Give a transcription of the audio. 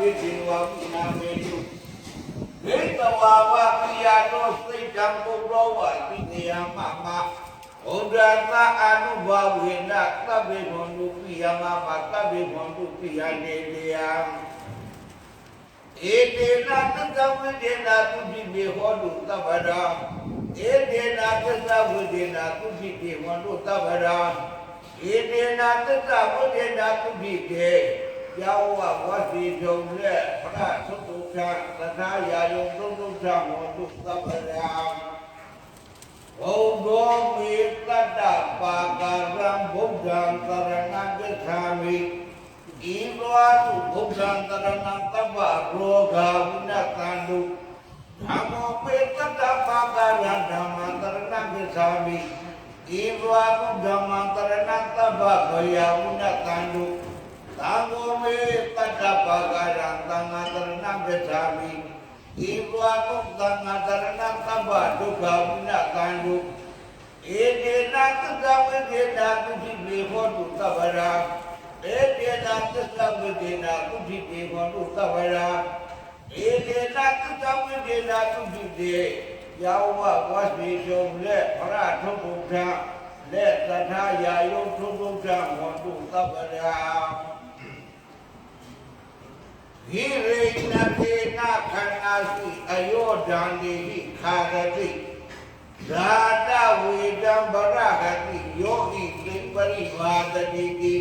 ပိစိဝါပိနာမေယုဒိတဝါဝပိယတောစိတ်တံပုပ္ပောဝပိနေယမမဩဒတာအနုဘဝေနသဗ္ဗေဘွန်တုပိယမမသဗ္ဗေဘွန်တုပိယနေလေယံဧတေနသစ္စာဝိဒေနာသူတိမေဟောတုသဗ္ဗရာဧတေနသစ္စာဝိဒေနာသူတိမေဟောတုသဗ္ဗရာဧတေနသစ္စာဝိဒေနာသူတိကေ ယောဝဝစီကြုံလက်ဖရသုတ္တုခသထာယာယုံသုတ္တုခဟောတုသဗ္ဗရာဘုံတော်မေတ္တပါကာရံဘုဒ္ဓံသရဏံဂစ္ဆာမိဤသောသူဘုရားတရဏံတဗ္ဗရောဂဝိနတန္တုဓမ္မောပေတတပါကရဓမ္မတရဏဂစ္ဆာမိဤသောသူဓမ္မတရဏတဗ္ဗဘယဝိနတန္တုသံ ဃောမေတတပါကရသံဃာတရဏဂစ္ဆာမိဤသောသူသံဃာတရဏတဗ္ဗဒုက္ခဝိနတန္တုဧတေနသစ္စာဝိဒေနာတုတိမေဟောတုသဗ္ဗရာဧတေနသစ္စာဝိဒေနာသုတိတေဘောတုသဗ္ဗရာဧတေနသစ္စာဝိဒေနာသုတိတေယောဝဝါစီရှုံလက်ဖရထုဘုဒ္ဓလက်သထာယာယုထုဘုဒ္ဓမောတုသဗ္ဗရာ ဟိရိနတေနခန္ဓာစီအယောဒန္တိဟိခာရတိဇာတဝေတံဗရဟတိယောဤကိပရိဝါဒတိတိ